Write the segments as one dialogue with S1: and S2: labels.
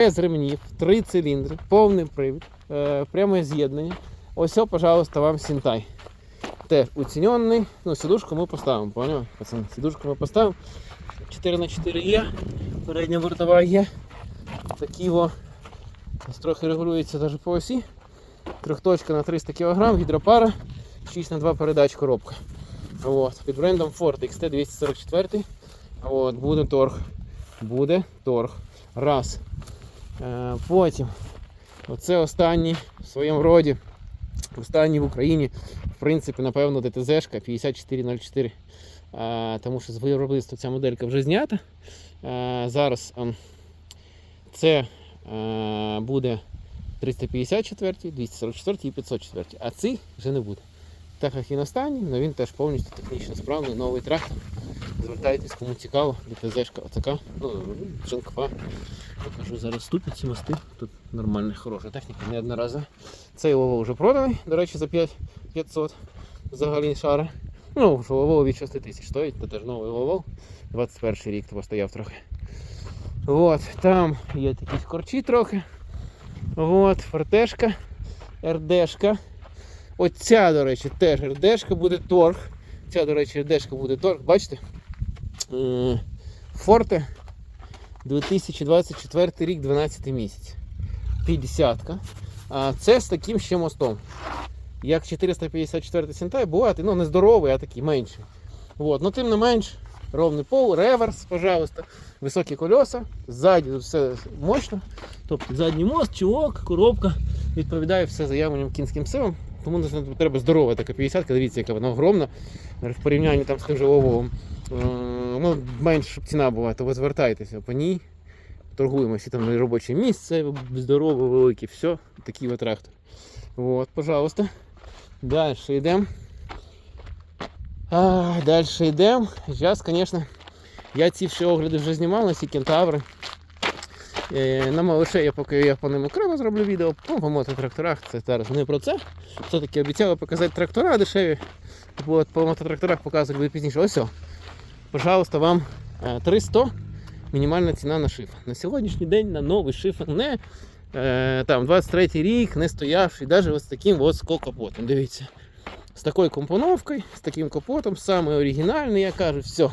S1: Без ремнів, три циліндри, повний привід, е, пряме з'єднання. Ось, о, пожалуйста, вам Сінтай. Теж уцінений. Ну, сідушку ми поставимо, поняли? Сідушку ми поставимо. 4 на 4 є, передня бортова є. Такі о. Ось Трохи регулюється навіть по осі. Трьохточка на 300 кг, гідропара, 6 на 2 передач коробка. От. Під брендом Ford XT244. От, буде торг. Буде торг. Раз. Е, потім. Оце останній в своєму роді. Останній в Україні. В принципі, напевно, ДТЗ-шка 5404. Е, тому що з виробництва ця моделька вже знята. Е, зараз ем, це буде 354, 244 і 504. А цей вже не буде. Так як він останній, але він теж повністю технічно справний, новий трактор. Звертайтесь, кому цікаво, ДТЗ-шка отака, ну, джинкова. Покажу зараз ступить ці мости. Тут нормальна, хороша техніка, не одноразова. Цей Лово вже проданий, до речі, за 5500 взагалі шара. Ну, що Лово від 6 тисяч стоїть, це теж новий Лово. 21 рік то постояв трохи. От, там є такі корчі трохи. От, фортешка, РДшка. Оця, до речі, теж РДшка буде торг. Ця, до речі, РДшка буде торг, бачите? Е, Форте 2024 рік, 12 місяць. 50. А це з таким ще мостом. Як 454 Сентай, бувати, ну не здоровий, а такий менший. Вот. Ну, тим не менш, ровний пол, реверс, пожалуйста, високі колеса, ззаді все мощно. Тобто задній мост, чулок, коробка, відповідає все заявленням кінським силам. Тому треба здорова така 50-ка, дивіться, яка вона огромна. В порівнянні там з тим же Лововим. Ну, менш щоб ціна була, то ви звертайтеся по ній. Торгуємо всі там робоче місце, здорове, велике, все. Такий от трактор. Вот, пожалуйста. Далі йдемо. Далі йдемо. Зараз, звісно, я ці всі огляди вже знімав на ці кентаври. Е, на малише я поки я по ним окремо зроблю відео, ну, по мототракторах це зараз не про це. Все-таки обіцяли показати трактора дешеві. От, по мототракторах показувати буде пізніше. Ось. о. Пожалуйста, вам е, 300 мінімальна ціна на шифр. На сьогоднішній день на новий шифр не е, там 23 рік, не стоявший, навіть ось таким ось капотом. Дивіться. З такою компоновкою, з таким капотом, саме оригінальний, я кажу, все.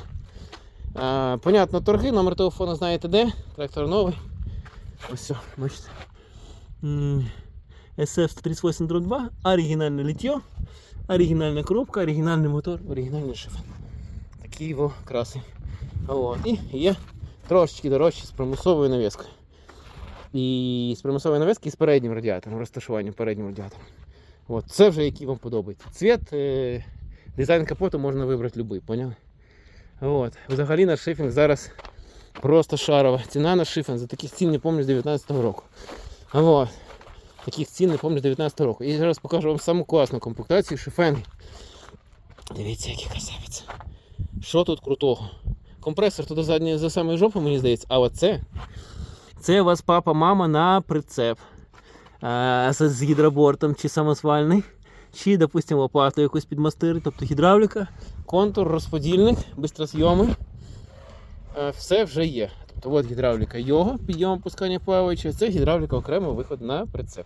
S1: А, понятно, торги, номер телефону знаєте де. Трактор новий. Ось все, бачите. SF-138-2, оригінальне літьо, оригінальна коробка, оригінальний мотор, оригінальний шифр. Його краси. От. І є трошечки дорожчі з примусовою навіскою. І з примусовою навіскою і з переднім радіатором, розташуванням переднім радіатором. От. Це вже який вам подобається. Цвіт, е, дизайн капоту можна вибрати будь-який, поняли? От. Взагалі наш шифінг зараз просто шарова. Ціна на шифінг за таких цін не пам'ятаю з 19-го року. От. Таких цін не пам'ятаю з 19 року. І зараз покажу вам саму класну комплектацію шифенги. Дивіться, який красавець. Що тут крутого? Компресор туди задні за самою жопу, мені здається, а оце. Це у вас папа, мама на прицеп. А, з, з гідробортом чи самосвальний. Чи, допустимо, лопату якусь підмастири, тобто гідравліка, контур, розподільник, бистросйоми. Е, Все вже є. Тобто от гідравліка його, підйом опускання плаваючи, це гідравліка окремо виход на прицеп.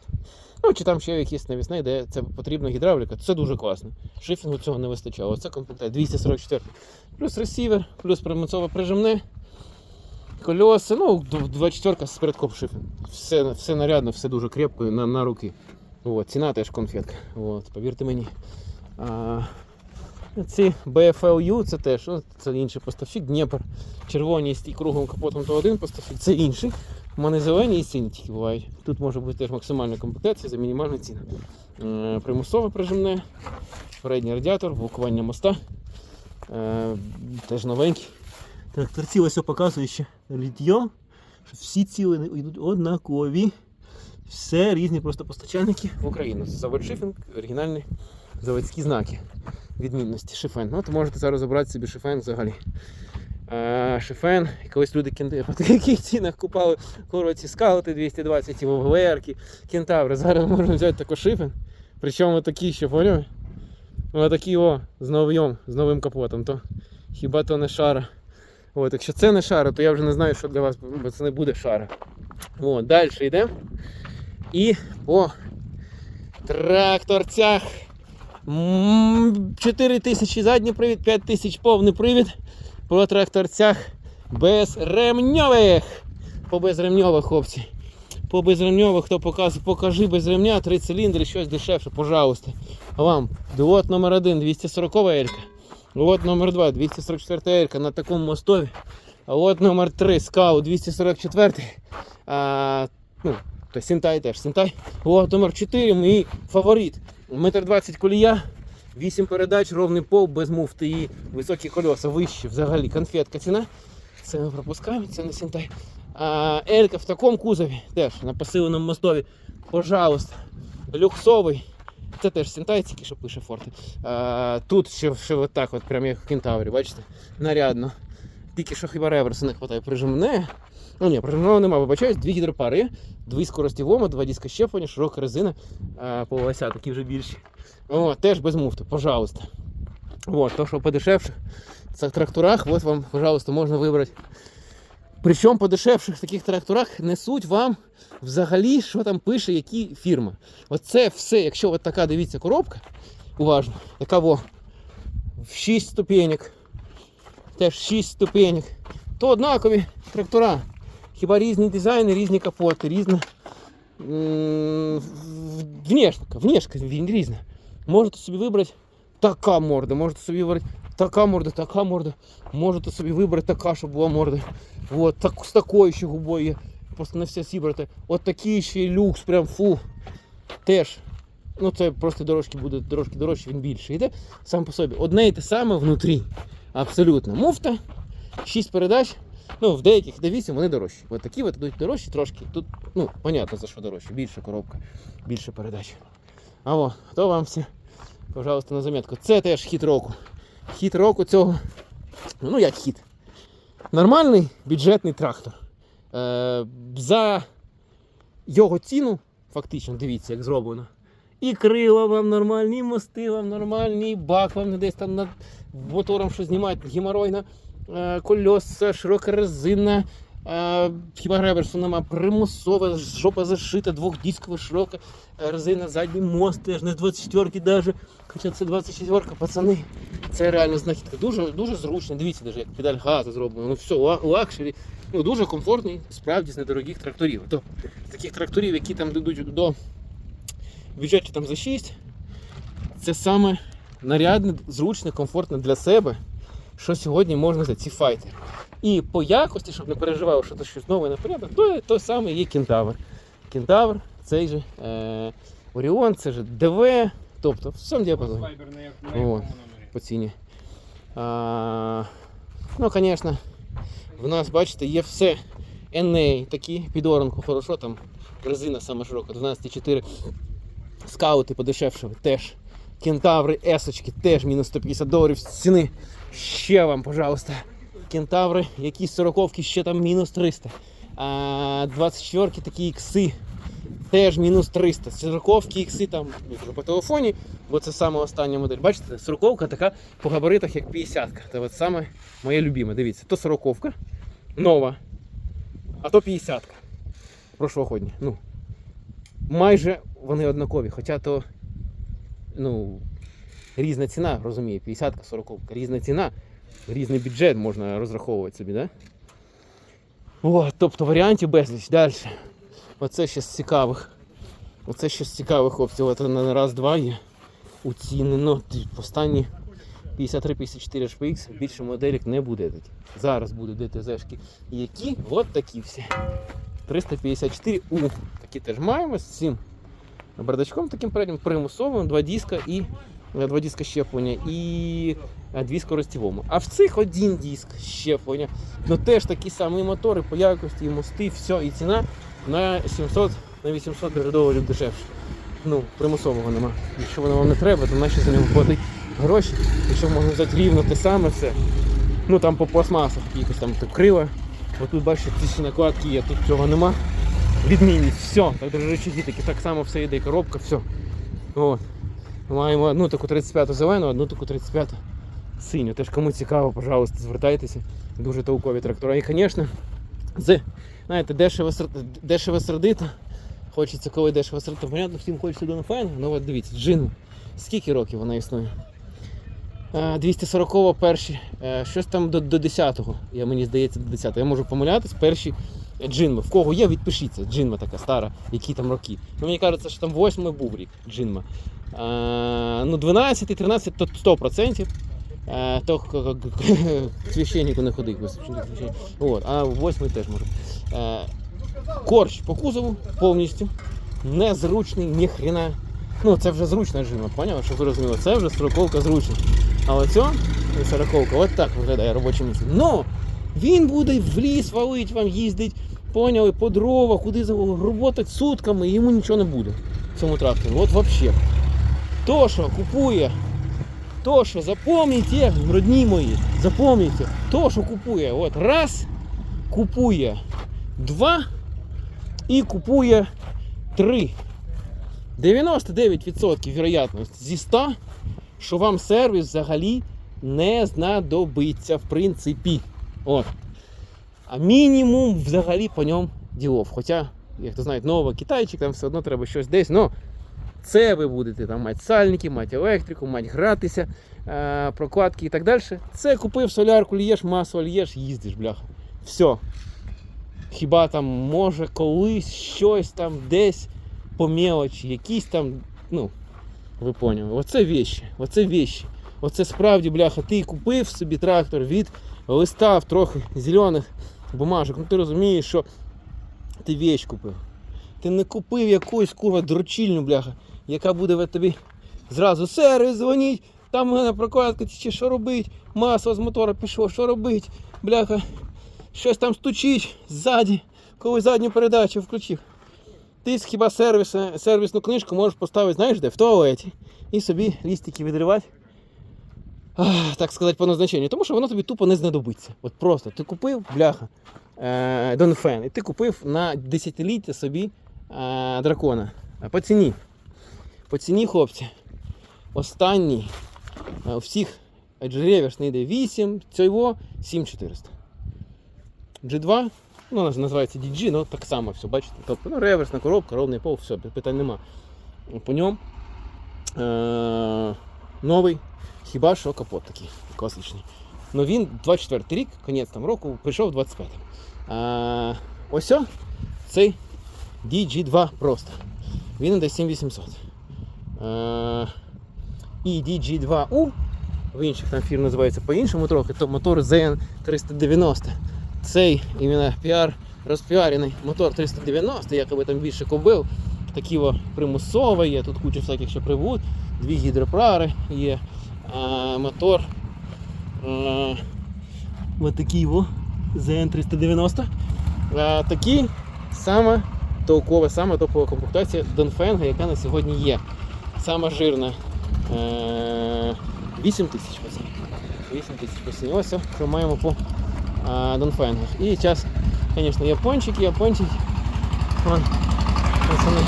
S1: Ну, чи там ще якісь навісне, де це потрібна гідравліка, це дуже класно. Шифінгу цього не вистачало. Оце комплектація 244. Плюс ресівер, плюс примусове прижимне, кольоса, ну, 24 з передкоп шифінг. Все, все нарядно, все дуже крепко на, на руки. От, ціна теж конфетка. От, повірте мені. А, ці BFLU це теж ну, це інший поставщик, Дніпр. Червоні з круглим капотом то один поставщик, це інший. У мене зелені і сині тільки бувають. Тут може бути теж максимальна комплектація за мінімальну ціну. Е, Примусове прижимне, передній радіатор, блокування моста. Е, Теж новенький. Тракторці ось показує ще літьо, всі ціли йдуть однакові. Все різні просто постачальники в Україну. Завод шифінг, оригінальні заводські знаки відмінності. Шифен. Ну, то можете зараз обрати собі шифен взагалі. А, шифен, і колись люди кенти по таких цінах купали короці скаути 220 і ВВРки, кентаври. Зараз можна взяти такий шифен. Причому такий ще, поняв? Отакий о, з новим, з новим капотом. То хіба то не шара. От, якщо це не шари, то я вже не знаю, що для вас, бо це не буде шари. От, далі йдемо. І по тракторцях. М, 4 тисячі задній привід, 5 тисяч повний привід. По тракторцях безремньових. По безремньових, хлопці. По безремньових, хто показує, покажи без ремня, 3 циліндри, щось дешевше, пожалуйста. Вам лот номер 1 240 Елька. Лот номер 2 244 Елька на такому мостові. А лот номер 3 Скау 244. А, ну, то Сінтай теж Сінтай. Лот номер 4 мій фаворит. Метр 20 колія, 8 передач, ровний пол, без муфти і високі кольоса, вищі взагалі. Конфетка ціна. Це ми пропускаємо, це не Сінтай. А, Елька в такому кузові, теж на посиленому мостові. Пожалуйста. Люксовий. Це теж Сінтай, тільки що пише Форте. А, тут ще, ще отак, от, прям як в кентаврі, бачите? Нарядно. Тільки що хіба реверсу не вистачає прижимне. Ну ні, прижимного нема, вибачаюсь, дві гідропари, дві скорості вома, два диска щеплення, широка резина, а, полося такі вже більші. О, теж без муфти, пожалуйста. Вот, то, що подешевше. В цих тракторах, от вам, пожалуйста, можна вибрати. Причому по дешевших таких тракторах несуть вам взагалі, що там пише, які фірми. Оце все, якщо от така дивіться коробка, уважно, така во, в 6 ступенек, теж 6 ступенек, то однакові трактора. Хіба різні дизайни, різні капоти, різна внешка, внешка він різна. Можете собі вибрати така морда, можете собі вибрати така морда, така морда. Можете собі вибрати така, щоб була морда. От, так, з такою ще губою є. Просто не все зібрати. От такий ще люкс, прям фу. Теж. Ну це просто дорожки буде трошки дорожче, він більше йде сам по собі. Одне і те саме внутрі. Абсолютно. Муфта, 6 передач. Ну, в деяких де 8 вони дорожчі. От такі от йдуть дорожчі трошки. Тут, ну, понятно за що дорожче. Більша коробка, більше передач. А о, то вам все, пожалуйста, на замітку. Це теж хід року. Хід року цього. Ну як хід? Нормальний бюджетний трактор. Е, за його ціну, фактично, дивіться, як зроблено. І крила вам нормальні, і мости вам нормальні, і бак вам десь там над мотором що знімають, геморойна, е, кольоса, широка резина, е, хіба реверсу нема, примусова, жопа зашита, двохдіскова широка е, резина, задній мост теж не з 24-ки даже. Хоча це 24-ка, пацани. Це реально знахідка. Дуже, дуже зручно. Дивіться, даже, як педаль газу зроблено. Ну все, лакшері. Ну, дуже комфортний, справді з недорогих тракторів. То, з таких тракторів, які там йдуть до бюджеті там за 6, це саме нарядне, зручне, комфортне для себе, що сьогодні можна за ці файтери. І по якості, щоб не переживав, що це щось нове на порядок, то той самий є кентавр. Кентавр, цей же е, Оріон, це же ДВ, тобто в цьому діапазоні
S2: Вайбер на, як- на
S1: О.
S2: якому номері?
S1: по ціні. А, ну, звісно, в нас, бачите, є все NA такі, під оранку хорошо, там резина сама широка, 12,4. Скаути подешевше теж. Кентаври, есочки теж мінус 150 доларів з ціни. Ще вам, пожалуйста. Кентаври, якісь сороковки ще там мінус 300. А 24 такі ікси теж мінус 300. Сороковки ікси там вже по телефоні, бо це саме остання модель. Бачите, сороковка така по габаритах, як 50-ка. Це от саме моє любиме. Дивіться, то сороковка нова, а то 50-ка. Прошлогодня. Ну, майже вони однакові, хоча то ну, різна ціна, розуміє, 50-ка, 40 різна ціна, різний бюджет можна розраховувати собі, да? О, тобто варіантів безліч. Далі. Оце ще з цікавих. Оце ще з цікавих хлопців. От на раз-два є уцінено. Ті Останні 53-54 HPX більше моделік не буде. Зараз будуть ДТЗ-шки. Які? От такі всі. 354 У. Такі теж маємо з цим бардачком таким переднім примусовим, два диска і е, два диска щеплення і е, дві скорості вому. А в цих один диск щеплення. Ну теж такі самі мотори по якості, і мости, все, і ціна на 700 на 800 доларів дешевше. Ну, примусового нема. Якщо воно вам не треба, то наші за нього платить гроші. Якщо можна взяти рівно те саме все. Ну там по пластмасах якось там то криво. Отут бачите, ці накладки є, тут цього нема. Відмінність, все, так речі таки, так само все йде, коробка, все. От. Маємо одну таку 35-ту зелену, одну таку 35-ту синю. Теж кому цікаво, пожалуйста, звертайтеся. Дуже толкові трактора. І, звісно, з, знаєте, дешево, дешево сердито. Хочеться, коли дешево сердито. Понятно, всім хочеться до файн. Ну от дивіться, джин. Скільки років вона існує? Е, 240 перші, е, щось там до, до 10-го, я, мені здається, до 10-го. Я можу помилятись, перші джинми. В кого є, відпишіться. Джинма така стара, які там роки. Ну, мені кажеться, що там 8 був рік джинма. Е, ну, 12 13 то 100%. Е, то священнику не ходить. От, а 8 теж може. Е, корч по кузову повністю. Незручний, ні хрена. Ну, це вже зручна джинма, поняв? Щоб ви розуміли, це вже сороковка зручна. А оцьо, сороковка, от так виглядає робоче місце. Но він буде в ліс валить, вам їздить, поняли, по дрова, куди роботать сутками, і йому нічого не буде в цьому тракторі. От взагалі. То, що купує, то, що запам'ятайте, родні мої, запам'ятайте, то, що купує, от раз, купує два і купує три. 99% вірогідність зі 100, що вам сервіс взагалі не знадобиться, в принципі. От. А мінімум взагалі по ньому ділов. Хоча, як то знають, новий китайчик, там все одно треба щось десь. Ну, це ви будете там мати сальники, мати електрику, мати гратися, е, прокладки і так далі. Це купив солярку, лієш, масу лієш, їздиш, бляха. Все. Хіба там може колись щось там десь по мелочі, якісь там, ну, ви поняли, оце вещі, оце вещі. Оце справді, бляха, ти купив собі трактор від листав трохи зелених бумажок. Ну ти розумієш, що ти вещь купив. Ти не купив якусь курва дрочільню, бляха, яка буде в тобі зразу сервіс дзвонить, там у мене прокладка, чи що робить, масло з мотора пішло, що робить, бляха, щось там стучить ззаді, коли задню передачу включив. Ти хіба сервіс, сервісну книжку можеш поставити, знаєш де, в туалеті. І собі лістики відривати. Так сказати, по назначенню. Тому що воно тобі тупо не знадобиться. От просто ти купив, бляха, е, Донфен, і ти купив на десятиліття собі е, дракона. По ціні. По ціні, хлопці. Останній е, у всіх реверсний йде 8, цього 7400. G2, ну, вона ж називається DG, ну так само все, бачите. Тобто, ну, реверсна коробка, ровний пол, все, питань нема. По ньому е- новий, хіба що капот такий класичний. Ну він 24 рік, кінець там року, прийшов 25. А, ось о, цей DG2 просто. Він іде 7800. А, і DG2U, в інших там фірм називається по-іншому трохи, то мотор ZN390. Цей іменно піар розпіарений мотор 390, якоби там більше кобил. Такі о, примусові є, тут куча всяких ще прибут, дві гідропрари є, а, мотор. А, Ось такий о, ZN390. А, такі саме толкова, саме топова комплектація Донфенга, яка на сьогодні є. Сама жирна. Е, 8 тисяч пацан. 8 тисяч пацан. Ось все, що маємо по а, Донфенгах. І зараз, звісно, япончики, япончики. Вон, пацани.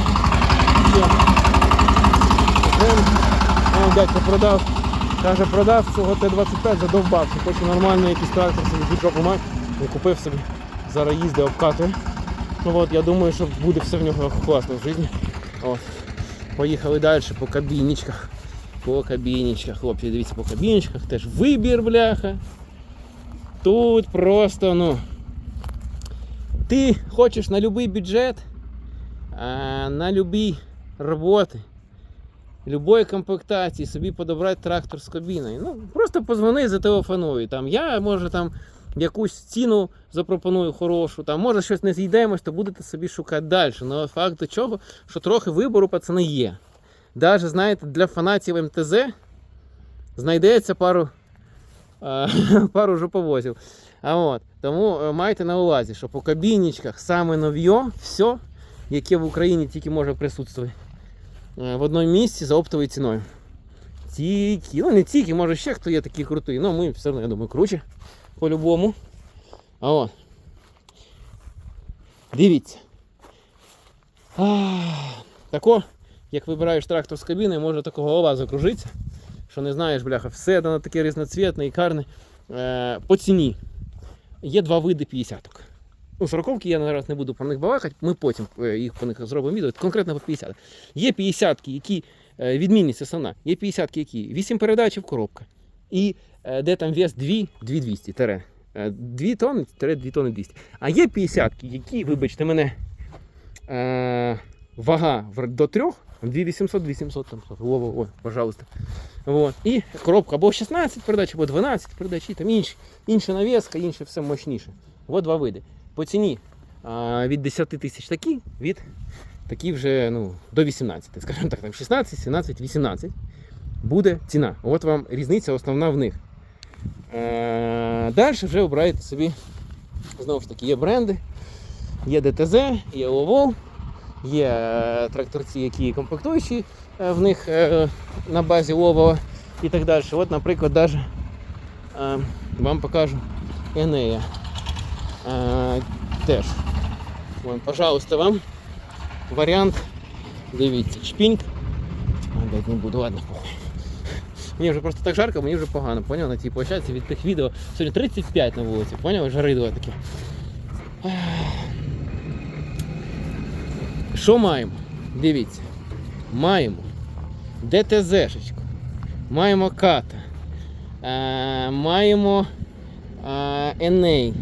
S1: Дядько продав. Каже, продав цього Т-25, задовбався. Хоче нормальний якийсь трактор собі бюджок мати. І купив собі. Зараз їздить, обкатує. Ну от, я думаю, що буде все в нього класно в житті. От. Поїхали далі по кабінічках. По кабінічках, хлопці, дивіться, по кабінічках теж вибір, бляха. Тут просто, ну. Ти хочеш на будь-який бюджет, на будь-які роботи, любої комплектації собі подобрати трактор з кабіною. Ну, просто позвони, зателефонуй. Там, я може там якусь ціну запропоную хорошу, там, може щось не зійдемось, то будете собі шукати далі. Ну, факт до чого, що трохи вибору пацани є. Даже, знаєте, для фанатів МТЗ знайдеться пару, пару жоповозів. А от, тому е, майте на увазі, що по кабінічках саме нов'є, все, яке в Україні тільки може присутствувати в одному місці за оптовою ціною. Тільки, ну не тільки, може ще хто є такий крутий, ну ми все одно, я думаю, круче по-любому. А от. Дивіться. А, тако, як вибираєш трактор з кабіни, може такого голова закружитися, що не знаєш, бляха, все воно таке різноцвітне і карне. Е, по ціні є два види 50-ок. Ну, 40 я зараз не буду про них балакати, ми потім е, їх по них зробимо відео, конкретно по 50. Є 50-ки, які е, відмінність основна, є 50-ки, які 8 передач і коробка. І е, де там вес 2, 2200 тере. 2 тонни, тере 2 тонни 200. А є 50-ки, які, вибачте мене, вага до 3, 2800, 2700, там, о, о, о, пожалуйста. Вот. І коробка або 16 передач, або 12 передач, і там інші, інша навіска, інше все мощніше. От два види. По ціні від 10 тисяч такі, від такі вже ну, до 18, скажімо так, там 16, 17, 18 буде ціна. От вам різниця основна в них. Е, Далі вже обираєте собі, знову ж таки, є бренди, є ДТЗ, є ОВОЛ, є е, тракторці, які комплектуючі е, в них на базі Ловова і так далі. От, наприклад, даже, вам покажу Енея. Теж. Вон, пожалуйста, вам варіант. Дивіться, чпіньк. Опять не буду, ладно. Мені вже просто так жарко, мені вже погано, поняв, на цій площадці від тих відео. Сьогодні 35 на вулиці, поняв? Жари два такі. Що маємо? Дивіться. Маємо ДТЗ-шечку, маємо ката, е, маємо Еней,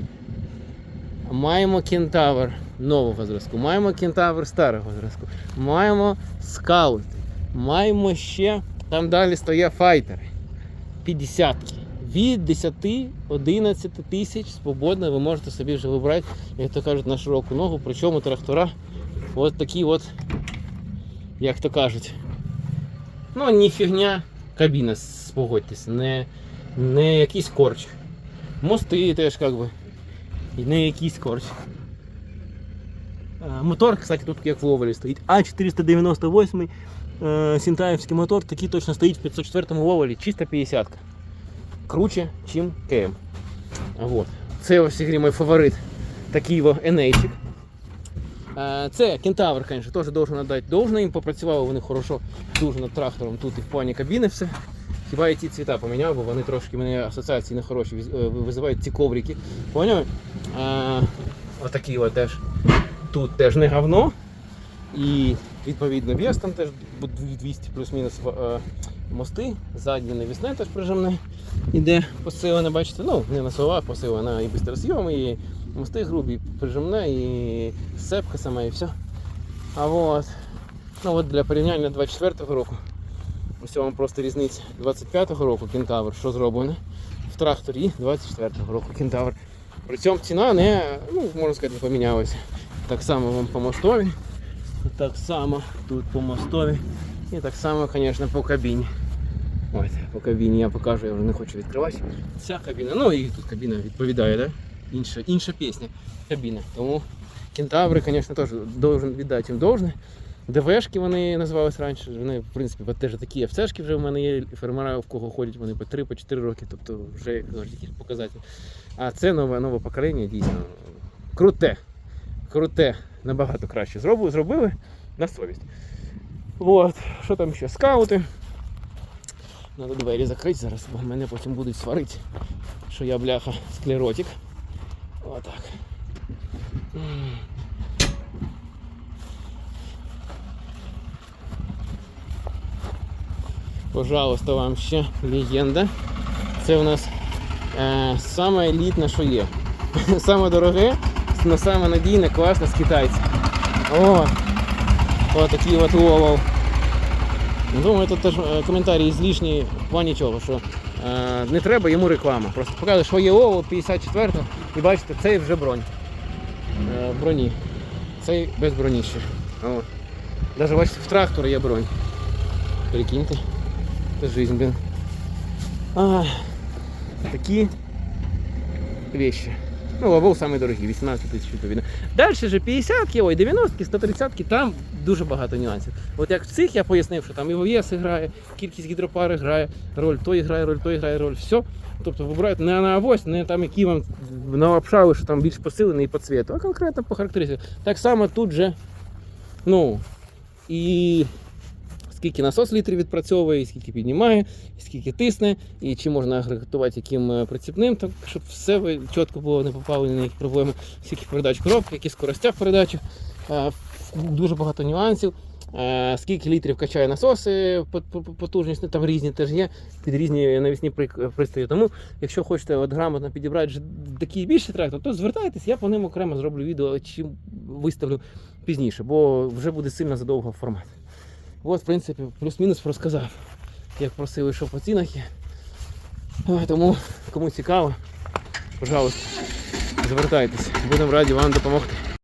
S1: маємо кентавр нового зразку, маємо кентавр старого зразку, маємо скаути, маємо ще там далі стоять файтери. 50 від 10-11 тисяч свободно ви можете собі вже вибрати, як то кажуть, на широку ногу. Причому трактора от такі от, як то кажуть. Ну, не фігня кабіна, спогодьтеся, не, не якийсь корч. Мости теж як би. І не якийсь корч. Е, Мотор, кстати, тут як в Ловелі стоїть. А498 е, Сінтаївський мотор, такий точно стоїть в 504 Ловелі, чисто 50 -ка. Круче, чим КМ. Вот. Це ось мій фаворит. Такий Енейчик. Е, Це кентавр, звісно, теж должен надати должне. Їм попрацювали вони хорошо дуже над трактором. Тут і в плані кабіни все. Хіба я ті цвіта поміняв, бо вони трошки мене асоціації нехороші визивають ці коврики. Поняли? Е, Отакі от теж. Тут теж не говно. І відповідно вес там теж 200 плюс-мінус е, мости. Заднє навісне теж прижимне. Іде посилене, бачите, ну не на словах посилене, а і бистросйом, і мости грубі, прижимне, і сцепка сама, і все. А от, ну от для порівняння 24-го року. Ось вам просто різниця 25-го року кентавр, що зроблено в тракторі 24-го року кентавр. При цьому ціна не, ну, можна сказати, не помінялася. Так само вам по мостові, так само тут по мостові і так само, звісно, по кабіні. Ось, по кабіні я покажу, я вже не хочу відкривати. Ця кабіна, ну і тут кабіна відповідає, да? інша, інша пісня кабіна. Тому кентаври, звісно, теж должен віддати їм должне. ДВшки вони називалися раніше, вони, в принципі, теж такі ФЦшки вже в мене є, фермера, в кого ходять вони по 3-4 роки, тобто вже як якісь показателі. А це нове, нове покоління дійсно круте. Круте, набагато краще зробили, зробили на совість. От, що там ще? Скаути. Надо двері закрити зараз, бо мене потім будуть сварити, що я бляха склеротик. Отак. Пожалуйста, вам ще легенда. Це у нас е, саме елітне, що є. Саме дороге, но саме надійне, класне з китайців. О, о такий от ловов. Думаю, тут теж е, коментарі злішні в плані чого, що е, не треба йому реклама. Просто показує, що є ловов 54 і бачите, цей вже бронь. Е, броні. Цей без броні ще. Даже бачите, в трактора є бронь. Прикиньте. Це жизнь, блин. А, такі вещи. Ну, лавол самий дорогий, 18 тисяч відповідно. Далі же 50-ки, ой, 90 130-ки, там дуже багато нюансів. От як в цих я пояснив, що там і ВВС грає, кількість гідропари грає, роль той грає, роль той грає, роль все. Тобто вибирають не на авось, не там, які вам налапшали, що там більш посилений по цвіту, а конкретно по характеристиках. Так само тут же, ну, і скільки насос літрів відпрацьовує, і скільки піднімає, і скільки тисне, і чи можна агрегатувати яким е, приціпним, так щоб все чітко було, не попали на які проблеми, скільки передач коробки, які скоростя в передачі. Е, Дуже багато нюансів. Е, Скільки літрів качає насоси, по- по- по- потужність, ну, там різні теж є, під різні навісні при- пристрої. Тому, якщо хочете от грамотно підібрати вже такий більший трактор, то звертайтесь, я по ним окремо зроблю відео чи виставлю пізніше, бо вже буде сильно задовго формат. От, в принципі, плюс-мінус розказав, як просили, що по цінах є. Тому, кому цікаво, пожалуйста, звертайтесь. Будемо раді вам допомогти.